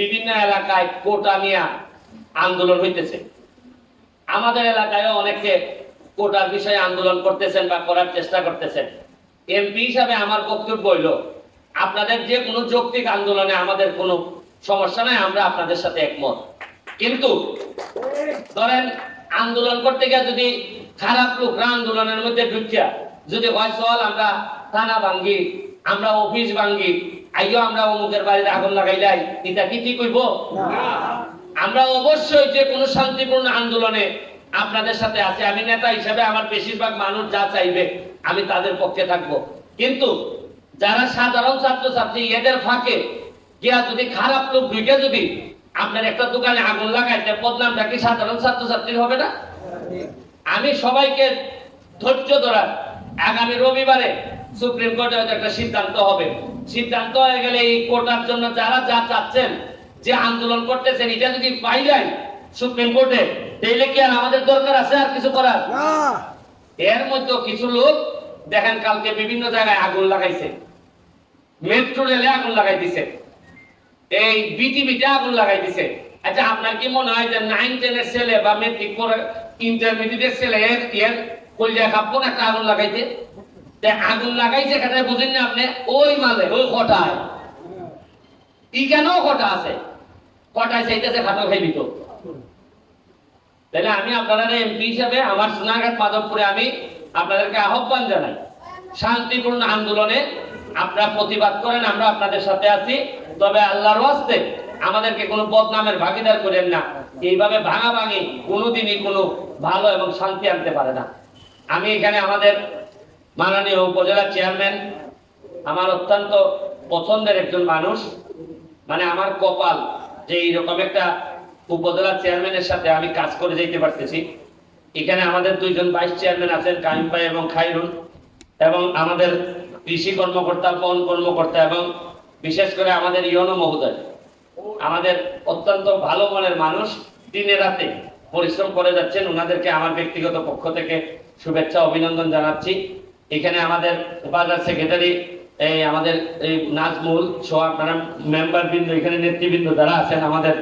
বিভিন্ন এলাকায় কোটা নিয়ে আন্দোলন হইতেছে। আমাদের এলাকায় অনেকে কোটার বিষয়ে আন্দোলন করতেছেন বা করার চেষ্টা করতেছেন। এমপি হিসাবে আমার বক্তব্য হইল, আপনাদের যে কোনো যৌক্তিক আন্দোলনে আমাদের কোনো সমস্যা নাই, আমরা আপনাদের সাথে একমত। কিন্তু ধরেন, আন্দোলন করতে গিয়ে যদি খারাপ লোকরা আন্দোলনের মধ্যে ঢুকিয়া যদি হয় চল আমরা থানা ভাঙ্গি আমরা অফিস ভাঙ্গি। আইও আমরা অমুকের বাড়িতে আগুন লাগাই যাই এটা কি ঠিক হইব? আমরা অবশ্যই যে কোনো শান্তিপূর্ণ আন্দোলনে আপনাদের সাথে আছি। আমি নেতা হিসেবে আমার বেশিরভাগ মানুষ যা চাইবে আমি তাদের পক্ষে থাকব। কিন্তু যারা সাধারণ ছাত্রছাত্রী এদের ফাঁকে গিয়া যদি খারাপ লোক ঢুকে যদি আপনার একটা দোকানে আগুন লাগাইতে বদনামটা কি সাধারণ ছাত্রছাত্রীর হবে না। আমি সবাইকে ধৈর্য ধরার আগামী রবিবারে সুপ্রিম কোর্টে একটা সিদ্ধান্ত হবে। সিদ্ধান্ত হয়ে গেলে এই কোর্টার জন্য যারা যা চাচ্ছেন যে আন্দোলন করতেছেন এটা যদি পাই যায় সুপ্রিম কোর্টে তাইলে কি আর আমাদের দরকার আছে আর কিছু করার? এর মধ্যে কিছু লোক দেখেন কালকে বিভিন্ন জায়গায় আগুন লাগাইছে। মেট্রো রেলে আগুন লাগাই দিছে এই বিটিভিতে আগুন লাগাই দিছে আচ্ছা আপনার কি মনে হয় যে নাইন টেনের ছেলে বা মেট্রিক পরে ইন্টারমিডিয়েট ছেলে এর এর কলজা কাঁপবো একটা আগুন লাগাইতে? তে আগুন লাগাইছে এখানে বুঝেন না আপনি? ওই মালে, ওই কটায়। ই কেন কটা আছে? কটায় চাইতেছে খাটো খাইবি তো। তাহলে আমি আপনারা এমপি হিসাবে আমার সোনাঘাট মাধবপুরে আমি আপনাদেরকে আহ্বান জানাই, শান্তিপূর্ণ আন্দোলনে আপনারা প্রতিবাদ করেন, আমরা আপনাদের সাথে আছি। তবে আল্লাহর ওয়াস্তে আমাদেরকে কোনো বদনামের ভাগিদার করেন না। এইভাবে ভাঙা ভাঙি কোনোদিনই কোনো ভালো এবং শান্তি আনতে পারে না। আমি এখানে আমাদের মাননীয় উপজেলা চেয়ারম্যান, আমার অত্যন্ত পছন্দের একজন মানুষ। মানে আমার কপাল যে এইরকম একটা উপজেলা চেয়ারম্যানের সাথে আমি কাজ করে যেতে পারতেছি। এখানে আমাদের দুইজন ভাইস চেয়ারম্যান আছেন, কাইম ভাই এবং খাইরুল। এবং আমাদের কৃষি কর্মকর্তা, বন কর্মকর্তা এবং বিশেষ করে আমাদের ইয়নো মহোদয়। আমাদের অত্যন্ত ভালো মনের মানুষ। দিনে রাতে পরিশ্রম করে যাচ্ছেন। ওনাদেরকে আমার ব্যক্তিগত পক্ষ থেকে শুভেচ্ছা, অভিনন্দন জানাচ্ছি। এখানে আমাদের উপাধ্যক্ষ সেক্রেটারি, এই আমাদের এই নাজমুল, সহ আপনারা মেম্বার বিন্দু এখানে নেতৃবৃন্দ যারা আছেন, আমাদের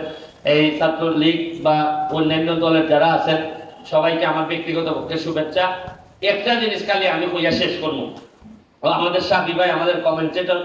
এই ছাত্র লীগ বা অন্যান্য দলের যারা আছেন, সবাইকে আমার ব্যক্তিগত পক্ষে শুভেচ্ছা। একটা জিনিস খালি আমি কইয়া শেষ করব। আমাদের সাথী ভাই, আমাদের কমেন্টেটর